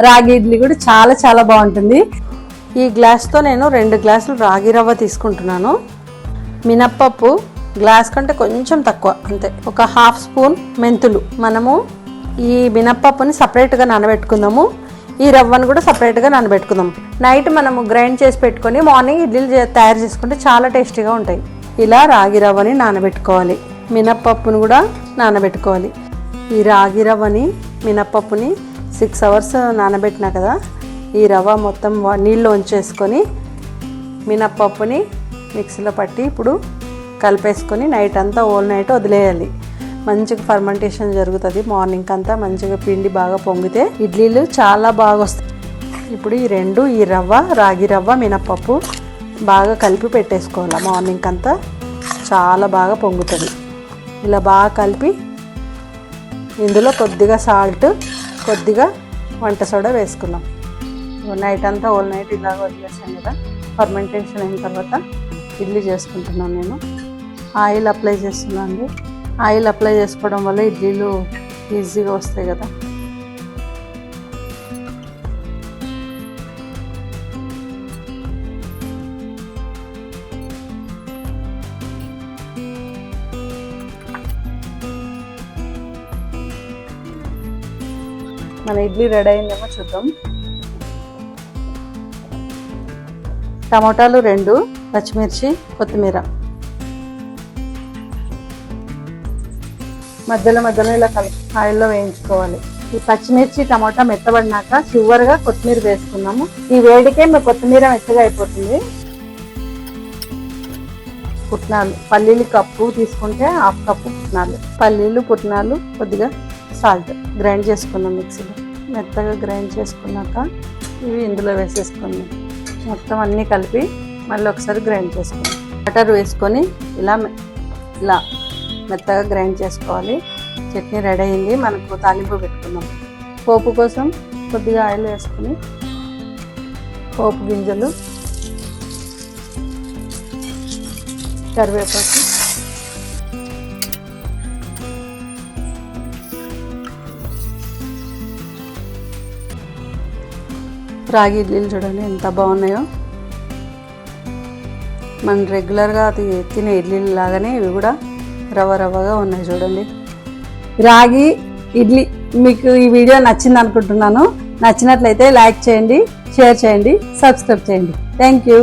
రాగి ఇడ్లీ కూడా చాలా చాలా బాగుంటుంది. ఈ గ్లాస్తో నేను రెండు గ్లాసులు రాగి రవ్వ తీసుకుంటున్నాను. మినప్పప్పు గ్లాస్ కంటే కొంచెం తక్కువ అంతే. ఒక హాఫ్ స్పూన్ మెంతులు. మనము ఈ మినప్పప్పుని సపరేట్గా నానబెట్టుకుందాము. ఈ రవ్వను కూడా సపరేట్గా నానబెట్టుకుందాం నైట్ మనము గ్రైండ్ చేసి పెట్టుకొని మార్నింగ్ ఇడ్లీలు తయారు చేసుకుంటే చాలా టేస్టీగా ఉంటాయి. ఇలా రాగి రవ్వని నానబెట్టుకోవాలి. మినప్పప్పును కూడా నానబెట్టుకోవాలి. ఈ రాగి రవ్వని మినప్పప్పుని సిక్స్ అవర్స్ నానబెట్టినా కదా ఈ రవ్వ మొత్తం నీళ్ళు ఉంచేసుకొని మినప్పప్పుని మిక్సీలో పట్టి ఇప్పుడు కలిపేసుకొని నైట్ అంతా ఓల్ నైట్ వదిలేయాలి. మంచిగా ఫర్మెంటేషన్ జరుగుతుంది. మార్నింగ్ అంతా మంచిగా పిండి బాగా పొంగితే ఇడ్లీలు చాలా బాగా వస్తాయి. ఇప్పుడు ఈ రెండు ఈ రవ్వ రాగి రవ్వ మినప్పప్పు బాగా కలిపి పెట్టేసుకోవాలి. మార్నింగ్ అంతా చాలా బాగా పొంగుతుంది. ఇలా బాగా కలిపి ఇందులో కొద్దిగా సాల్ట్ కొద్దిగా వంట సోడా వేసుకున్నాం నైట్ అంతా ఓల్ నైట్ ఇలాగ వదిలేసాను కదా. ఫర్మెంటేషన్ అయిన తర్వాత ఇడ్లీ చేసుకుంటున్నాను నేను. ఆయిల్ అప్లై చేస్తున్నాను అండి. ఆయిల్ అప్లై చేసుకోవడం వల్ల ఇడ్లీలు ఈజీగా వస్తాయి కదా. మన ఇడ్లీ రెడీ అయిందేమో చూద్దాం. టమోటాలు రెండు పచ్చిమిర్చి కొత్తిమీర. మధ్యలో మధ్యలో ఇలా కలిపి ఆయిల్లో వేయించుకోవాలి. ఈ పచ్చిమిర్చి టమాటా మెత్తబడినాక చివరిగా కొత్తిమీర వేసుకున్నాము ఈ వేడికే మీ కొత్తిమీర మెత్తగా అయిపోతుంది. పుట్నాలు పల్లీలు కప్పు తీసుకుంటే హాఫ్ కప్పు పుట్నాలు. పల్లీలు పుట్నాలు కొద్దిగా సాల్ట్ గ్రైండ్ చేసుకున్నాం మిక్సీలో. మెత్తగా గ్రైండ్ చేసుకున్నాక ఇవి ఇందులో వేసేసుకున్నాం. మొత్తం అన్నీ కలిపి మళ్ళీ ఒకసారి గ్రైండ్ చేసుకున్నాం. బటర్ వేసుకొని ఇలా ఇలా మెత్తగా గ్రైండ్ చేసుకోవాలి. చట్నీ రెడీ అయింది. మనకు తాలింపు పెట్టుకున్నాం. పోపు కోసం కొద్దిగా ఆయిల్ వేసుకుని పోపు గింజలు కరివేపాకు రాగి ఇడ్లీలు చూడండి ఎంత బాగున్నాయో. మనం రెగ్యులర్గా అది తినే ఇడ్లీలు లాగానే ఇవి కూడా రవ్వ రవ్వగా ఉన్నాయి చూడండి. రాగి ఇడ్లీ మీకు ఈ వీడియో నచ్చింది అనుకుంటున్నాను. నచ్చినట్లయితే లైక్ చేయండి షేర్ చేయండి సబ్స్క్రైబ్ చేయండి. Thank you